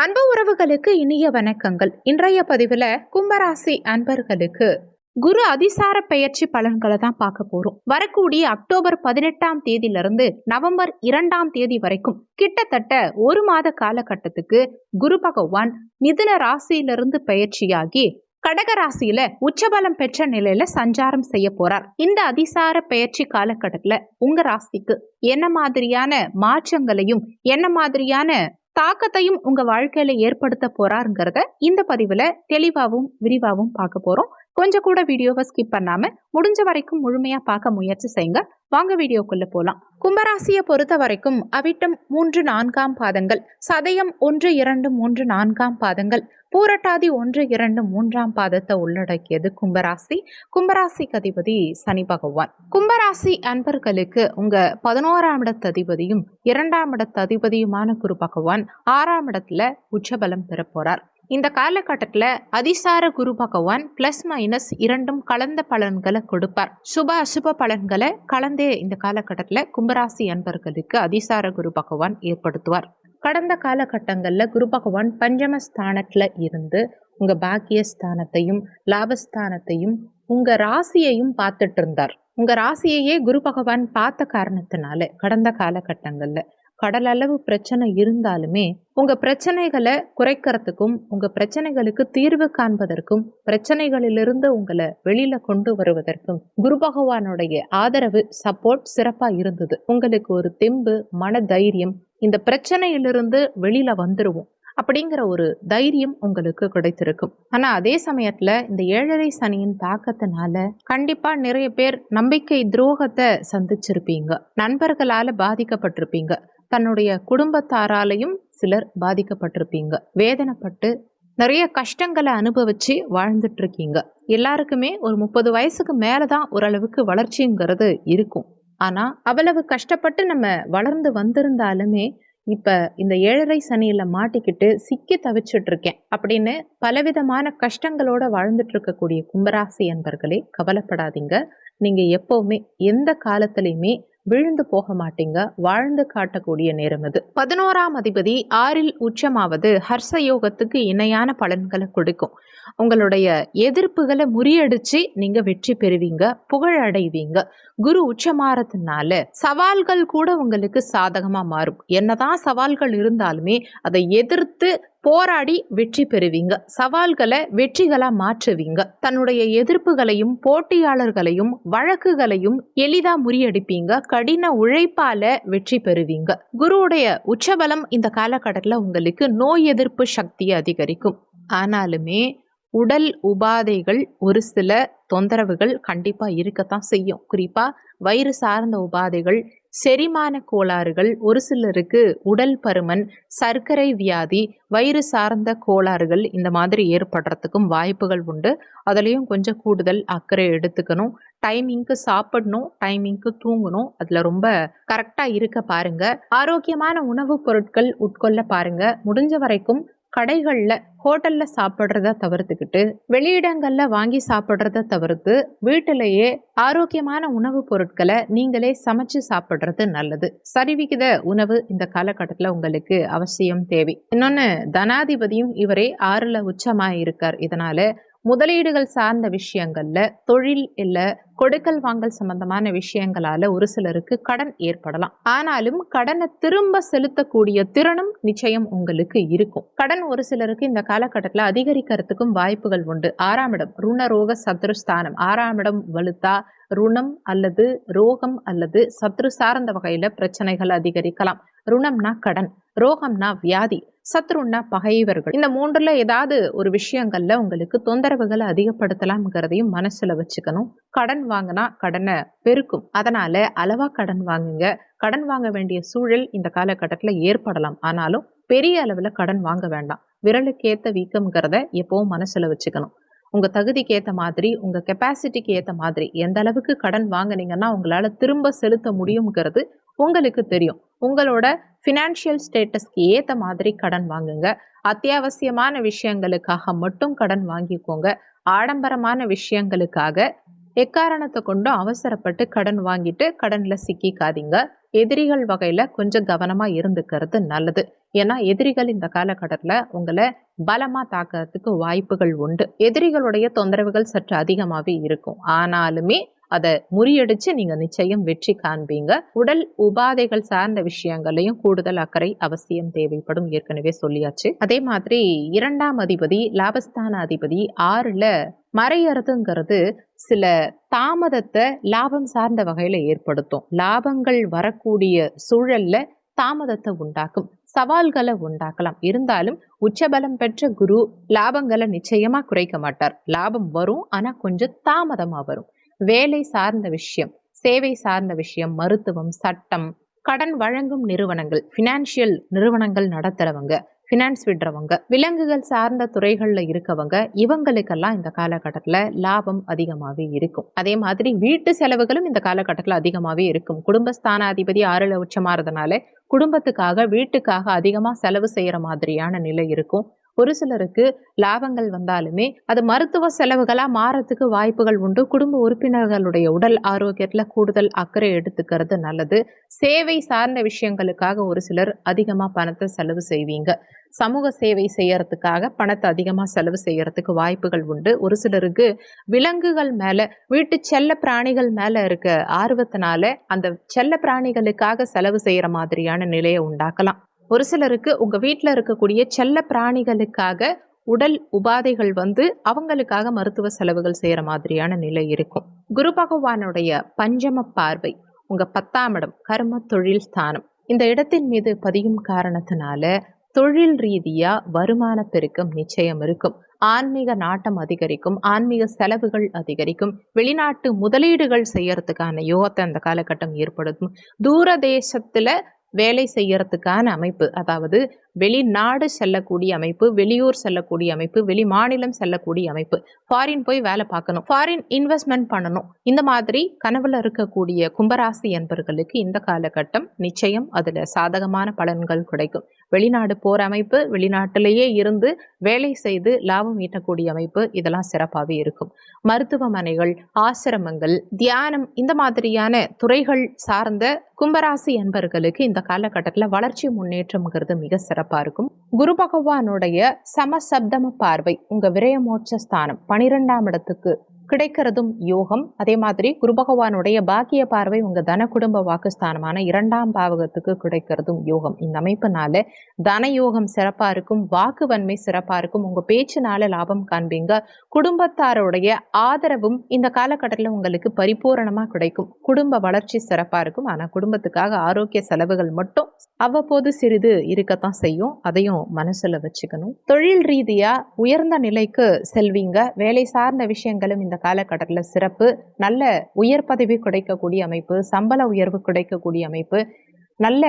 அன்பு உறவுகளுக்கு இனிய வணக்கங்கள். இன்றைய பதிவில் கும்பராசி அன்பர்களுக்கு குரு அதிசார பெயர்ச்சி பலன்களை தான் பார்க்க போறோம். வரக்கூடிய அக்டோபர் பதினெட்டாம் தேதியிலிருந்து நவம்பர் இரண்டாம் தேதி வரைக்கும் கிட்டத்தட்ட ஒரு மாத காலகட்டத்துக்கு குரு பகவான் மிதுன ராசியிலிருந்து பயிற்சியாகி கடக ராசியில உச்சபலம் பெற்ற நிலையில சஞ்சாரம் செய்ய போறார். இந்த அதிசார பெயர்ச்சி காலகட்டத்துல உங்க ராசிக்கு என்ன மாதிரியான மாற்றங்களையும் என்ன மாதிரியான தாக்கத்தையும் உங்க வாழ்க்கையில ஏற்படுத்த போறாருங்கிறத இந்த பதிவுல தெளிவாகவும் விரிவாகவும் பார்க்க போறோம். கொஞ்சம் கூட வீடியோவை ஸ்கிப் பண்ணாம முடிஞ்ச வரைக்கும் முழுமையா பார்க்க முயற்சி செய்யுங்க. வாங்க வீடியோக்குள்ள போலாம். கும்பராசியை பொறுத்த வரைக்கும் அவிட்டம் மூன்று நான்காம் பாதங்கள் சதயம் ஒன்று இரண்டு மூன்று நான்காம் பாதங்கள் பூரட்டாதி ஒன்று இரண்டு மூன்றாம் பாதத்தை உள்ளடக்கியது கும்பராசி. கும்பராசி அதிபதி சனி பகவான். கும்பராசி அன்பர்களுக்கு உங்க பதினோராம் இடத்து அதிபதியும் இரண்டாம் இடத்த அதிபதியுமான குரு பகவான் ஆறாம் இடத்துல உச்சபலம் பெற போறார் இந்த காலகட்டத்தில் அதிசார குரு பகவான் ப்ளஸ் மைனஸ் இரண்டும் கலந்த பலன்களை கொடுப்பார். சுப அசுப பலன்களை கலந்தே இந்த காலகட்டத்தில் கும்பராசி அன்பர்களுக்கு அதிசார குரு பகவான் ஏற்படுத்துவார். கடந்த காலகட்டங்களில் குரு பகவான் பஞ்சமஸ்தானத்தில் இருந்து உங்கள் பாக்கியஸ்தானத்தையும் லாபஸ்தானத்தையும் உங்கள் ராசியையும் பார்த்துட்டு இருந்தார். உங்கள் ராசியையே குரு பகவான் பார்த்த காரணத்தினால கடந்த காலகட்டங்களில் கடலளவு பிரச்சனை இருந்தாலுமே உங்க பிரச்சனைகளை குறைக்கிறதுக்கும் உங்க பிரச்சனைகளுக்கு தீர்வு காண்பதற்கும் பிரச்சனைகளிலிருந்து உங்களை வெளியில கொண்டு வருவதற்கும் குரு பகவானுடைய ஆதரவு சப்போர்ட் சிறப்பா இருந்தது. உங்களுக்கு ஒரு தெம்பு மன தைரியம் இந்த பிரச்சனையிலிருந்து வெளியில வந்துருவோம். அப்படிங்கிற ஒரு தைரியம் உங்களுக்கு கிடைத்திருக்கும். ஆனா அதே சமயத்துல இந்த ஏழரை சனியின் தாக்கத்தினால கண்டிப்பா நிறைய பேர் நம்பிக்கை துரோகத்தை சந்திச்சிருப்பீங்க. நண்பர்களால பாதிக்கப்பட்டிருப்பீங்க. தன்னுடைய குடும்பத்தாராலையும் சிலர் பாதிக்கப்பட்டிருப்பீங்க. வேதனைப்பட்டு நிறைய கஷ்டங்களை அனுபவிச்சு வாழ்ந்துட்டு இருக்கீங்க எல்லாருக்குமே ஒரு முப்பது வயசுக்கு மேலே தான் ஓரளவுக்கு வளர்ச்சிங்கிறது இருக்கும். ஆனால் அவ்வளவு கஷ்டப்பட்டு நம்ம வளர்ந்து வந்திருந்தாலுமே இப்போ இந்த ஏழரை சனியில் மாட்டிக்கிட்டு சிக்கி தவிச்சிட்ருக்கேன் அப்படின்னு பலவிதமான கஷ்டங்களோட வாழ்ந்துட்டு இருக்கக்கூடிய கும்பராசி என்பர்களே கவலைப்படாதீங்க. நீங்கள் எப்போவுமே எந்த காலத்திலையுமே விழுந்து போக மாட்டீங்க வாழ்ந்து காட்டக்கூடிய நேரம் இது பதினோராம் அதிபதி ஆறில் உச்சமாவது ஹர்ச யோகத்துக்கு இணையான பலன்களை கொடுக்கும். உங்களுடைய எதிர்ப்புகளை முறியடிச்சு நீங்க வெற்றி பெறுவீங்க புகழ் அடைவீங்க. குரு உச்சமாறதுனால சவால்கள் கூட உங்களுக்கு சாதகமா மாறும். என்னதான் சவால்கள் இருந்தாலுமே அதை எதிர்த்து போராடி வெற்றி பெறுவீங்க. சவால்களை வெற்றிகளாக மாற்றுவீங்க. தன்னுடைய எதிர்ப்புகளையும் போட்டியாளர்களையும் வழக்குகளையும் எளிதா முறியடிப்பீங்க. கடின உழைப்பால வெற்றி பெறுவீங்க. குருவுடைய உச்சபலம் இந்த காலகட்டத்தில் உங்களுக்கு நோய் எதிர்ப்பு சக்தியை அதிகரிக்கும். ஆனாலுமே உடல் உபாதைகள் ஒரு சில தொந்தரவுகள் கண்டிப்பாக இருக்கத்தான் செய்யும். குறிப்பாக வயிறு சார்ந்த உபாதைகள் செரிமான கோளாறுகள் ஒரு சிலருக்கு உடல் பருமன் சர்க்கரை வியாதி வயிறு சார்ந்த கோளாறுகள் இந்த மாதிரி ஏற்படுறதுக்கும் வாய்ப்புகள் உண்டு. அதுலேயும் கொஞ்சம் கூடுதல் அக்கறை எடுத்துக்கணும். டைமிங்க்கு சாப்பிடணும் டைமிங்க்கு தூங்கணும். அதில் ரொம்ப கரெக்டாக இருக்க பாருங்க. ஆரோக்கியமான உணவுப் பொருட்கள் உட்கொள்ள பாருங்க. முடிஞ்ச வரைக்கும் கடைகளில் ஹோட்டலில் சாப்பிட்றத தவிர்த்துக்கிட்டு வெளியிடங்களில் வாங்கி சாப்பிட்றத தவிர்த்து வீட்டிலேயே ஆரோக்கியமான உணவுப் பொருட்களை நீங்களே சமைச்சு சாப்பிட்றது நல்லது. சரிவிகித உணவு இந்த காலகட்டத்தில் உங்களுக்கு அவசியம் தேவை. இன்னொன்று தனாதிபதியும் இவரே ஆறில் உச்சமாக இருக்கார் இதனால முதலீடுகள் சார்ந்த விஷயங்கள்ல தொழில் இல்ல கொடுக்கல் வாங்கல் சம்பந்தமான விஷயங்களால ஒரு சிலருக்கு கடன் ஏற்படலாம். ஆனாலும் கடனை திரும்ப செலுத்தக்கூடிய திறனும் நிச்சயம் உங்களுக்கு இருக்கும். கடன் ஒரு சிலருக்கு இந்த காலகட்டத்தில் அதிகரிக்கிறதுக்கும் வாய்ப்புகள் உண்டு. ஆறாம் இடம் ருண ரோக சத்ருஸ்தானம். ஆறாம் இடம் வலுத்தா ருணம் அல்லது ரோகம் அல்லது சத்ரு சார்ந்த வகையில பிரச்சனைகள் அதிகரிக்கலாம். ருணம்னா கடன் ரோகம்னா வியாதி சத்ருன்னா பகைவர்கள். இந்த மூன்றுல ஏதாவது ஒரு விஷயங்கள்ல உங்களுக்கு தொந்தரவுகளை அதிகப்படுத்தலாம்ங்கிறதையும் மனசுல வச்சுக்கணும். கடன் வாங்கினா கடனை பெருக்கும். அதனால அளவா கடன் வாங்குங்க. கடன் வாங்க வேண்டிய சூழல் இந்த காலகட்டத்தில் ஏற்படலாம். ஆனாலும் பெரிய அளவுல கடன் வாங்க வேண்டாம். விரலுக்கு வீக்கம்ங்கிறத எப்பவும் மனசுல வச்சுக்கணும். உங்கள் தகுதிக்கு ஏற்ற மாதிரி உங்கள் கெப்பாசிட்டிக்கு ஏற்ற மாதிரி எந்த அளவுக்கு கடன் வாங்கினீங்கன்னா உங்களால் திரும்ப செலுத்த முடியுங்கிறது உங்களுக்கு தெரியும். உங்களோட ஃபினான்ஷியல் ஸ்டேட்டஸ்க்கு ஏற்ற மாதிரி கடன் வாங்குங்க. அத்தியாவசியமான விஷயங்களுக்காக மட்டும் கடன் வாங்கிக்கோங்க. ஆடம்பரமான விஷயங்களுக்காக எக்காரணத்தை கொண்டும் அவசரப்பட்டு கடன் வாங்கிட்டு கடனில் சிக்கிக்காதீங்க. எதிரிகள் வகையில் கொஞ்சம் கவனமாக இருந்துக்கிறது நல்லது. ஏன்னா எதிரிகள் இந்த காலகட்டத்தில் உங்களை பலமாக தாக்கிறதுக்கு வாய்ப்புகள் உண்டு. எதிரிகளுடைய தொந்தரவுகள் சற்று அதிகமாகவே இருக்கும். ஆனாலுமே அதை முறியடிச்சு நீங்க நிச்சயம் வெற்றி காண்பீங்க. உடல் உபாதைகள் சார்ந்த விஷயங்களையும் கூடுதல் அக்கறை அவசியம் தேவைப்படும் ஏற்கனவே சொல்லியாச்சு. அதே மாதிரி இரண்டாம் அதிபதி லாபஸ்தான அதிபதி ஆறுல மறையறதுங்கிறது சில தாமதத்தை லாபம் சார்ந்த வகையில ஏற்படுத்தும். லாபங்கள் வரக்கூடிய சூழல்ல தாமதத்தை உண்டாக்கும் சவால்களை உண்டாக்கலாம். இருந்தாலும் உச்சபலம் பெற்ற குரு லாபங்களை நிச்சயமா குறைக்க மாட்டார். லாபம் வரும் ஆனா கொஞ்சம் தாமதமா வரும். வேலை சார்ந்த விஷயம் சேவை சார்ந்த விஷயம் மருத்துவம் சட்டம் கடன் வழங்கும் நிறுவனங்கள் ஃபினான்ஷியல் நிறுவனங்கள் நடத்துறவங்க ஃபினான்ஸ் விடுறவங்க விலங்குகள் சார்ந்த துறைகளில் இருக்கவங்க இவங்களுக்கெல்லாம் இந்த காலகட்டத்தில் லாபம் அதிகமாகவே இருக்கும். அதே மாதிரி வீட்டு செலவுகளும் இந்த காலகட்டத்தில் அதிகமாகவே இருக்கும். குடும்பஸ்தானாதிபதி ஆறுல உச்சமாறதுனால குடும்பத்துக்காக வீட்டுக்காக அதிகமாக செலவு செய்கிற மாதிரியான நிலை இருக்கும். ஒரு சிலருக்கு லாபங்கள் வந்தாலுமே அது மருத்துவ செலவுகளாக மாறத்துக்கு வாய்ப்புகள் உண்டு. குடும்ப உறுப்பினர்களுடைய உடல் ஆரோக்கியத்தில் கூடுதல் அக்கறை எடுத்துக்கிறது நல்லது. சேவை சார்ந்த விஷயங்களுக்காக ஒரு சிலர் அதிகமாக பணத்தை செலவு செய்வீங்க. சமூக சேவை செய்யறதுக்காக பணத்தை அதிகமாக செலவு செய்யறதுக்கு வாய்ப்புகள் உண்டு. ஒரு சிலருக்கு விலங்குகள் மேலே வீட்டு செல்ல பிராணிகள் மேலே இருக்க ஆர்வத்தினால அந்த செல்ல பிராணிகளுக்காக செலவு செய்கிற மாதிரியான நிலையை உண்டாக்கலாம். ஒரு சிலருக்கு உங்கள் வீட்டில் இருக்கக்கூடிய செல்ல பிராணிகளுக்காக உடல் உபாதைகள் வந்து அவங்களுக்காக மருத்துவ செலவுகள் செய்கிற மாதிரியான நிலை இருக்கும். குரு பகவானுடைய பஞ்சம பார்வை உங்கள் பத்தாம் இடம் கர்ம தொழில் ஸ்தானம். இந்த இடத்தின் மீது பதியும் காரணத்தினால தொழில் ரீதியாக வருமான பெருக்கம் நிச்சயம் இருக்கும். ஆன்மீக நாட்டம் அதிகரிக்கும் ஆன்மீக செலவுகள் அதிகரிக்கும். வெளிநாட்டு முதலீடுகள் செய்யறதுக்கான யோகத்தை அந்த காலகட்டம் ஏற்படுத்தும். தூர தேசத்தில் வேலை செய்யறதுக்கான அமைப்பு. அதாவது வெளிநாடு செல்லக்கூடிய அமைப்பு வெளியூர் செல்லக்கூடிய அமைப்பு வெளி மாநிலம் செல்லக்கூடிய அமைப்பு. ஃபாரின் போய் வேலை பார்க்கணும். ஃபாரின் இன்வெஸ்ட்மெண்ட் பண்ணணும். இந்த மாதிரி கனவுல இருக்கக்கூடிய கும்பராசி என்பர்களுக்கு இந்த காலகட்டம் நிச்சயம் அதில் சாதகமான பலன்கள் கிடைக்கும். வெளிநாடு போற அமைப்பு வெளிநாட்டிலேயே இருந்து வேலை செய்து லாபம் ஈட்டக்கூடிய அமைப்பு இதெல்லாம் சிறப்பாகவே இருக்கும். மருத்துவமனைகள் ஆசிரமங்கள் தியானம் இந்த மாதிரியான துறைகள் சார்ந்த கும்பராசி என்பர்களுக்கு இந்த காலகட்டத்தில் வளர்ச்சி முன்னேற்றம்ங்கிறது மிக சிறப்பாக இருக்கும். குரு பகவானுடைய சமசப்தம பார்வை உங்க விரயமோட்ச ஸ்தானம் பனிரெண்டாம் இடத்துக்கு கிடைக்கிறதும் யோகம். அதே மாதிரி குரு பகவானுடைய பாக்கிய பார்வை உங்க தன குடும்ப வாக்குஸ்தானமான இரண்டாம் பாவகத்துக்கு கிடைக்கிறதும் யோகம். இந்த அமைப்புனால தன யோகம் சிறப்பா இருக்கும் வாக்கு வன்மை சிறப்பா இருக்கும். உங்க பேச்சுனால லாபம் காண்பீங்க. குடும்பத்தாருடைய ஆதரவும் இந்த காலகட்டத்தில் உங்களுக்கு பரிபூரணமா கிடைக்கும். குடும்ப வளர்ச்சி சிறப்பா இருக்கும். ஆனா குடும்பத்துக்காக ஆரோக்கிய செலவுகள் மட்டும் அவ்வப்போது சிறிது இருக்கத்தான் செய்யும். அதையும் மனசுல வச்சுக்கணும். தொழில் ரீதியா உயர்ந்த நிலைக்கு செல்வீங்க. வேலை சார்ந்த விஷயங்களும் இந்த காலகட்டத்தில் சிறப்பு நல்ல உயர் பதவி கிடைக்கக்கூடிய அமைப்பு சம்பள உயர்வு கிடைக்கக்கூடிய அமைப்பு நல்ல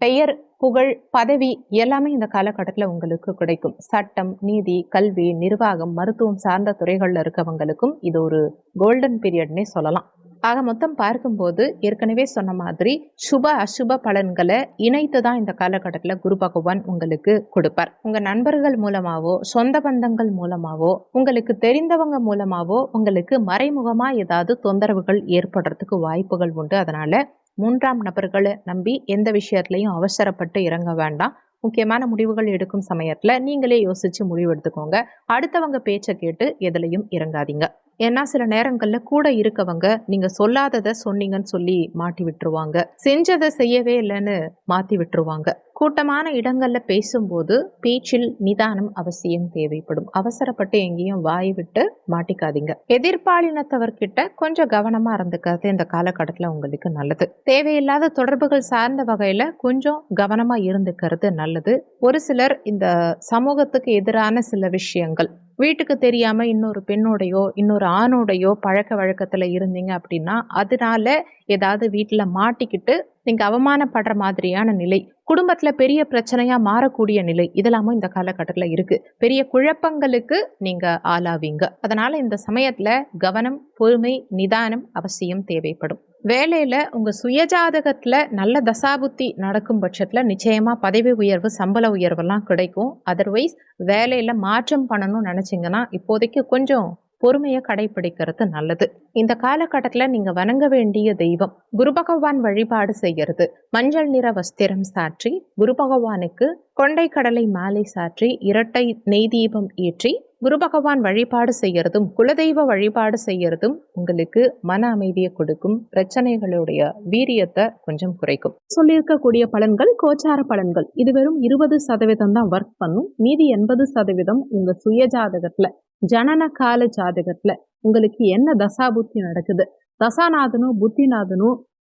பெயர் புகழ் பதவி எல்லாமே இந்த காலகட்டத்தில் உங்களுக்கு கிடைக்கும். சட்டம் நீதி கல்வி நிர்வாகம் மருத்துவம் சார்ந்த துறைகளில் இருக்கவங்களுக்கும் இது ஒரு கோல்டன் பீரியட்னே சொல்லலாம். ஆக மொத்தம் பார்க்கும்போது ஏற்கனவே சொன்ன மாதிரி சுப அசுப பலன்களை இணைத்து தான் இந்த காலகட்டத்தில் குரு பகவான் உங்களுக்கு கொடுப்பார். உங்கள் நண்பர்கள் மூலமாவோ சொந்த பந்தங்கள் மூலமாவோ உங்களுக்கு தெரிந்தவங்க மூலமாவோ உங்களுக்கு மறைமுகமாக ஏதாவது தொந்தரவுகள் ஏற்படுறதுக்கு வாய்ப்புகள் உண்டு. அதனால் மூன்றாம் நபர்களை நம்பி எந்த விஷயத்துலையும் அவசரப்பட்டு இறங்க வேண்டாம். முக்கியமான முடிவுகள் எடுக்கும் சமயத்தில் நீங்களே யோசித்து முடிவு எடுத்துக்கோங்க அடுத்தவங்க பேச்சை கேட்டு எதுலையும் இறங்காதீங்க. ஏன்னா சில நேரங்களில் கூட இருக்கவங்க நீங்கள் சொல்லாததை சொன்னீங்கன்னு சொல்லி மாட்டி விட்டுருவாங்க. செஞ்சதை செய்யவே இல்லைன்னு மாற்றி விட்டுருவாங்க. கூட்டமான இடங்களில் பேசும்போது பேச்சில் நிதானம் அவசியம் தேவைப்படும். அவசரப்பட்டு எங்கேயும் வாய் விட்டு மாட்டிக்காதீங்க. எதிர்பாலினத்தவர்கிட்ட கொஞ்சம் கவனமாக இருந்துக்கிறது இந்த காலகட்டத்தில் உங்களுக்கு நல்லது. தேவையில்லாத தொடர்புகள் சார்ந்த வகையில் கொஞ்சம் கவனமாக இருந்துக்கிறது நல்லது. ஒரு சிலர் இந்த சமூகத்துக்கு எதிரான சில விஷயங்கள் வீட்டுக்கு தெரியாமல் இன்னொரு பெண்ணோடையோ இன்னொரு ஆணோடையோ பழக்க வழக்கத்தில் இருந்தீங்க அப்படின்னா அதனால ஏதாவது வீட்டில் மாட்டிக்கிட்டு நீங்கள் அவமானப்படுற மாதிரியான நிலை குடும்பத்தில் பெரிய பிரச்சனையாக மாறக்கூடிய நிலை இதெல்லாமும் இந்த காலகட்டத்தில் இருக்குது பெரிய குழப்பங்களுக்கு நீங்கள் ஆளாவீங்க. அதனால் இந்த சமயத்தில் கவனம் பொறுமை நிதானம் அவசியம் தேவைப்படும். வேலையில் உங்கள் சுயஜாதகத்தில் நல்ல தசாபுத்தி நடக்கும் பட்சத்தில் நிச்சயமாக பதவி உயர்வு சம்பள உயர்வெல்லாம் கிடைக்கும். அதர்வைஸ் வேலையில் மாற்றம் பண்ணணும்னு நினச்சிங்கன்னா இப்போதைக்கு கொஞ்சம் பொறுமையை கடைபிடிக்கிறது நல்லது. இந்த காலகட்டத்தில் நீங்கள் வணங்க வேண்டிய தெய்வம் குரு பகவான் வழிபாடு செய்கிறது மஞ்சள் நிற வஸ்திரம் சாற்றி குரு பகவானுக்கு கொண்டை கடலை மாலை சாற்றி இரட்டை நெய் தீபம் ஏற்றி குரு பகவான் வழிபாடு செய்யறதும் குலதெய்வ வழிபாடு செய்யறதும் உங்களுக்கு மன அமைதியை கொடுக்கும். பிரச்சனைகளுடைய வீரியத்தை கொஞ்சம் குறைக்கும். சொல்லியிருக்கக்கூடிய பலன்கள் கோச்சார பலன்கள். இது வெறும் இருபது சதவீதம் தான் ஒர்க் பண்ணும். மீதி எண்பது சதவீதம் உங்க சுய ஜாதகத்துல ஜனன கால ஜாதகத்துல உங்களுக்கு என்ன தசாபுத்தி நடக்குது? தசாநாதனும் புத்திநாதனும்